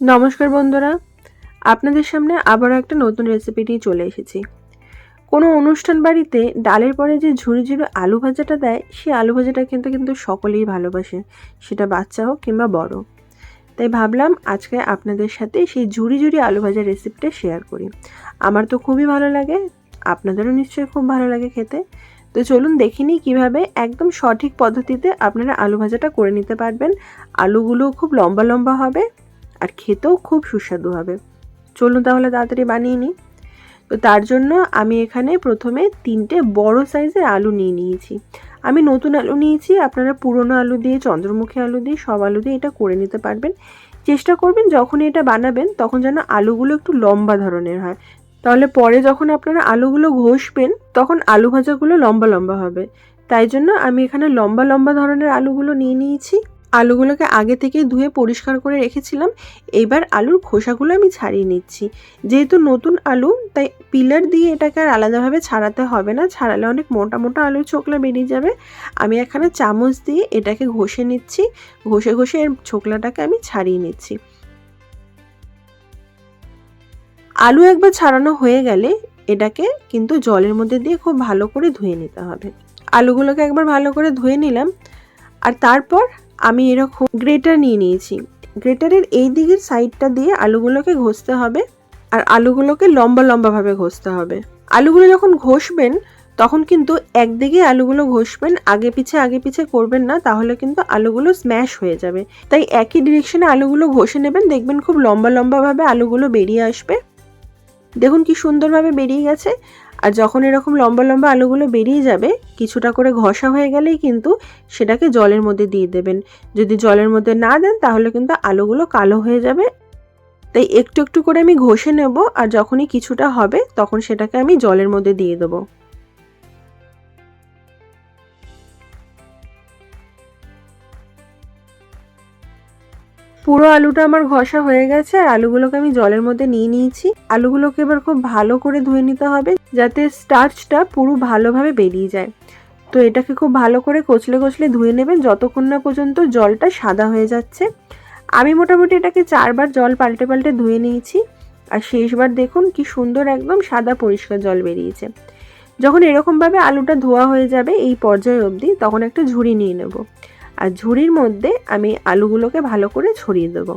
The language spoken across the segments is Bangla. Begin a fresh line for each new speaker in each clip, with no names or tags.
নমস্কার বন্ধুরা, আপনাদের সামনে আবারও একটা নতুন রেসিপি নিয়ে চলে এসেছি। কোনো অনুষ্ঠান বাড়িতে ডালের পরে যে ঝুড়ি ঝুড়ি আলু ভাজাটা দেয় সেই আলু ভাজাটা কিন্তু কিন্তু সকলেই ভালোবাসে। সেটা বাচ্চা হোক কিংবা বড়। তাই ভাবলাম আজকে আপনাদের সাথে সেই ঝুড়ি ঝুড়ি আলু ভাজার রেসিপিটা শেয়ার করি। আমার তো খুবই ভালো লাগে, আপনাদেরও নিশ্চয়ই খুব ভালো লাগে খেতে। তো চলুন দেখে নিই কীভাবে একদম সঠিক পদ্ধতিতে আপনারা আলু ভাজাটা করে নিতে পারবেন। আলুগুলো খুব লম্বা লম্বা হবে। আর খেতেও খুব সুস্বাদু হবে। চলুন তাহলে তাড়াতাড়ি বানিয়ে নিই। তো তার জন্য আমি এখানে প্রথমে তিনটে বড় সাইজের আলু নিয়ে নিয়েছি। আমি নতুন আলু নিয়েছি, আপনারা পুরনো আলু দিয়ে, চন্দ্রমুখী আলু দিয়ে, সব আলু দিয়ে এটা করে নিতে পারবেন। চেষ্টা করবেন যখনই এটা বানাবেন তখন যেন আলুগুলো একটু লম্বা ধরনের হয়। তাহলে পরে যখন আপনারা আলুগুলো ঘষবেন তখন আলু ভাজাগুলো লম্বা লম্বা হবে। তাই জন্য আমি এখানে লম্বা লম্বা ধরনের আলুগুলো নিয়ে নিয়েছি। আলুগুলোকে আগে থেকে ধুয়ে পরিষ্কার করে রেখেছিলাম। এবার আলুর খোসাগুলো আমি ছাড়িয়ে নিচ্ছি। যেহেতু নতুন আলু, তাই পিলার দিয়ে এটাকে আর আলাদাভাবে ছাড়াতে হবে না। ছাড়ালে অনেক মোটা মোটা আলুর ছোকলা বেরিয়ে যাবে। আমি এখানে চামচ দিয়ে এটাকে ঘষে নিচ্ছি। ঘষে ঘষে এর ছোকলাটাকে আমি ছাড়িয়ে নিচ্ছি। আলু একবার ছাড়ানো হয়ে গেলে এটাকে কিন্তু জলের মধ্যে দিয়ে খুব ভালো করে ধুয়ে নিতে হবে। আলুগুলোকে একবার ভালো করে ধুয়ে নিলাম। আর তারপর আমি এরকম গ্রেটার নিয়ে নিয়েছি। গ্রেটারের এই দিকের সাইডটা দিয়ে আলুগুলোকে ঘষতে হবে আর আলুগুলোকে লম্বা লম্বাভাবে ঘষতে হবে। আলুগুলো যখন ঘষবেন, তখন কিন্তু একদিকে আলুগুলো ঘষবেন, আগে পিছে আগে পিছে করবেন না, তাহলে কিন্তু আলুগুলো স্ম্যাশ হয়ে যাবে। তাই একই ডিরেকশনে আলুগুলো ঘষে নেবেন, দেখবেন খুব লম্বা লম্বাভাবে আলুগুলো বেরিয়ে আসবে। দেখুন কি সুন্দরভাবে বেরিয়ে গেছে। আর যখন এরকম লম্বা লম্বা আলুগুলো বেরিয়ে যাবে, কিছুটা করে ঘষা হয়ে গেলেই কিন্তু সেটাকে জলের মধ্যে দিয়ে দেবেন। যদি জলের মধ্যে না দেন, তাহলে কিন্তু আলুগুলো কালো হয়ে যাবে। তাই একটু একটু করে আমি ঘষে নেব, আর যখনই কিছুটা হবে, তখন সেটাকে আমি জলের মধ্যে দিয়ে দেবো। পুরো আলুটা আমার ঘষা হয়ে গেছে, আর আলুগুলোকে আমি জলের মধ্যে নিয়ে নিয়েছি। আলুগুলোকে এবার খুব ভালো করে ধুয়ে নিতে হবে। যাতে স্টার্চটা পুরো ভালোভাবে বেরিয়ে যায়। তো এটাকে খুব ভালো করে কচলে কচলে ধুয়ে নেবেন, যতক্ষণ না পর্যন্ত জলটা সাদা হয়ে যাচ্ছে। আমি মোটামুটি এটাকে চারবার জল পাল্টে পাল্টে ধুয়ে নিয়েছি। আর শেষবার দেখুন কি সুন্দর একদম সাদা পরিষ্কার জল বেরিয়েছে। যখন এরকমভাবে আলুটা ধোয়া হয়ে যাবে এই পর্যায়ে অবধি, তখন একটা ঝুড়ি নিয়ে নেব। আর ঝুড়ির মধ্যে আমি আলুগুলোকে ভালো করে ছড়িয়ে দেবো।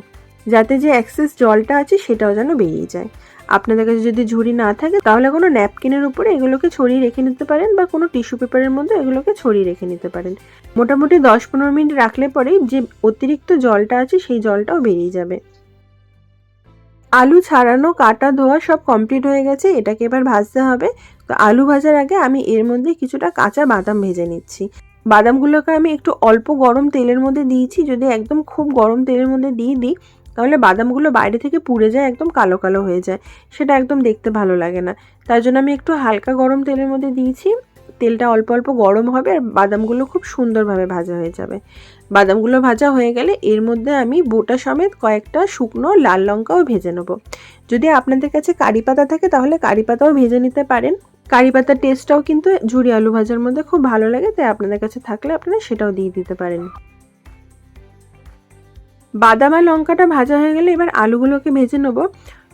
যাতে যে অ্যাক্সেস জলটা আছে, সেটাও যেন বেরিয়ে যায়। আপনাদের কাছে যদি ঝুড়ি না থাকে, তাহলে কোনো ন্যাপকিনের উপরে এগুলোকে ছড়িয়ে রেখে নিতে পারেন বা কোনো টিস্যু পেপারের মধ্যে এগুলোকে ছড়িয়ে রেখে নিতে পারেন। মোটামুটি দশ পনেরো মিনিট রাখলে পরেই যে অতিরিক্ত জলটা আছে, সেই জলটাও বেরিয়ে যাবে। আলু ছাড়ানো, কাটা, ধোয়া সব কমপ্লিট হয়ে গেছে। এটাকে এবার ভাজতে হবে। তো আলু ভাজার আগে আমি এর মধ্যে কিছুটা কাঁচা বাদাম ভেজে নিচ্ছি। বাদামগুলোকে আমি একটু অল্প গরম তেলের মধ্যে দিয়েছি। যদি একদম খুব গরম তেলের মধ্যে দিয়ে দিই তাহলে বাদামগুলো বাইরে থেকে পুড়ে যায়, একদম কালো কালো হয়ে যায়। সেটা একদম দেখতে ভালো লাগে না। তার জন্য আমি একটু হালকা গরম তেলের মধ্যে দিয়েছি। তেলটা অল্প অল্প গরম হবে আর বাদামগুলো খুব সুন্দরভাবে ভাজা হয়ে যাবে। বাদামগুলো ভাজা হয়ে গেলে এর মধ্যে আমি বোটা সমেত কয়েকটা শুকনো লাল লঙ্কাও ভেজে নেব। যদি আপনাদের কাছে কারি পাতা থাকে তাহলে কারি পাতাও ভেজে নিতে পারেন। কারি পাতার টেস্টটাও কিন্তু ঝুড়ি আলু ভাজার মধ্যে খুব ভালো লাগে, তাই আপনাদের কাছে থাকলে আপনারা সেটাও দিয়ে দিতে পারেন। বাদাম আর লঙ্কাটা ভাজা হয়ে গেলে এবার আলুগুলোকে ভেজে নেব।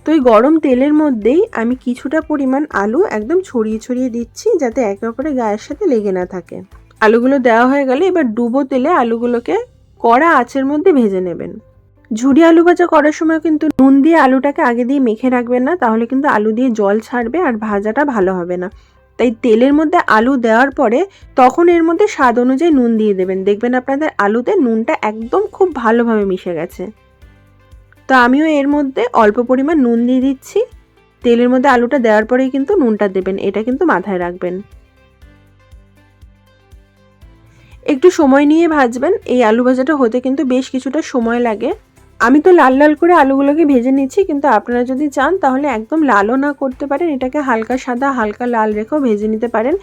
তো এই গরম তেলের মধ্যেই আমি কিছুটা পরিমাণ আলু একদম ছড়িয়ে ছড়িয়ে দিচ্ছি যাতে একে অপরে গায়ের সাথে লেগে না থাকে। আলুগুলো দেওয়া হয়ে গেলে এবার ডুবো তেলে আলুগুলোকে কড়া আঁচের মধ্যে ভেজে নেবেন। ঝুড়ি আলু ভাজা করার সময় কিন্তু নুন দিয়ে আলুটাকে আগে দিয়ে মেখে রাখবেন না, তাহলে কিন্তু আলু দিয়ে জল ছাড়বে আর ভাজাটা ভালো হবে না। তাই তেলের মধ্যে আলু দেওয়ার পরে তখন এর মধ্যে স্বাদ অনুযায়ী নুন দিয়ে দেবেন। দেখবেন আপনাদের আলুতে নুনটা একদম খুব ভালোভাবে মিশে গেছে। তো আমিও এর মধ্যে অল্প পরিমাণ নুন দিয়ে দিচ্ছি। তেলের মধ্যে আলুটা দেওয়ার পরেই কিন্তু নুনটা দেবেন, এটা কিন্তু মাথায় রাখবেন। একটু সময় নিয়ে ভাজবেন। এই আলু ভাজাটা হতে কিন্তু বেশ কিছুটা সময় লাগে। আমি তো লাল লাল করে আলুগুলোকে ভেজে নিচ্ছি, কিন্তু আপনারা যদি চান তাহলে একদম লালও না করতে পারেন, এটাকে হালকা সাদা, হালকা লাল রেখেও ভেজে নিতে পারেন।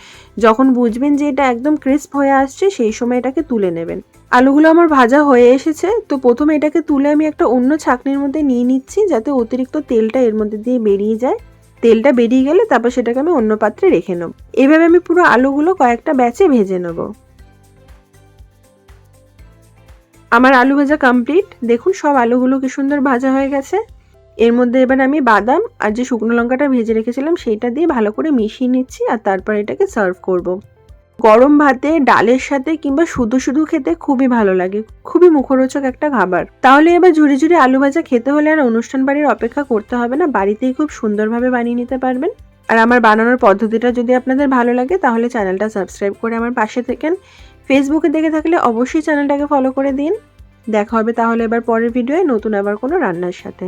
যখন বুঝবেন যে এটা একদম ক্রিস্প হয়ে আসছে, সেই সময় এটাকে তুলে নেবেন। আলুগুলো আমার ভাজা হয়ে এসেছে, তো প্রথমে এটাকে তুলে আমি একটা অন্য ছাকনির মধ্যে নিয়ে নিচ্ছি, যাতে অতিরিক্ত তেলটা এর মধ্যে দিয়ে বেরিয়ে যায়। তেলটা বেরিয়ে গেলে তারপর সেটাকে আমি অন্য পাত্রে রেখে নেব। এভাবে আমি পুরো আলুগুলো কয়েকটা ব্যাচে ভেজে নেব। আমার আলু ভাজা কমপ্লিট দেখুন, সব আলুগুলো কি সুন্দর ভাজা হয়ে গেছে। এর মধ্যে এবার আমি বাদাম আর যে শুকনো লঙ্কাটা ভেজে রেখেছিলাম সেইটা দিয়ে ভালো করে মিশিয়ে নিচ্ছি আর তারপর এটাকে সার্ভ করব। গরম ভাতে, ডালের সাথে কিংবা শুধু শুধু খেতে খুবই ভালো লাগে। খুবই মুখরোচক একটা খাবার। তাহলে এবার ঝুড়ি ঝুড়ি আলু ভাজা খেতে হলে আর অনুষ্ঠান বাড়ির অপেক্ষা করতে হবে না, বাড়িতেই খুব সুন্দরভাবে বানিয়ে নিতে পারবেন। আর আমার বানানোর পদ্ধতিটা যদি আপনাদের ভালো লাগে, তাহলে চ্যানেলটা সাবস্ক্রাইব করে আমার পাশে থাকেন। ফেসবুকে দেখে থাকলে অবশ্যই চ্যানেলটাকে ফলো করে দিন। দেখা হবে তাহলে এবার পরের ভিডিওয়ে নতুন আবার কোনো রান্নার সাথে।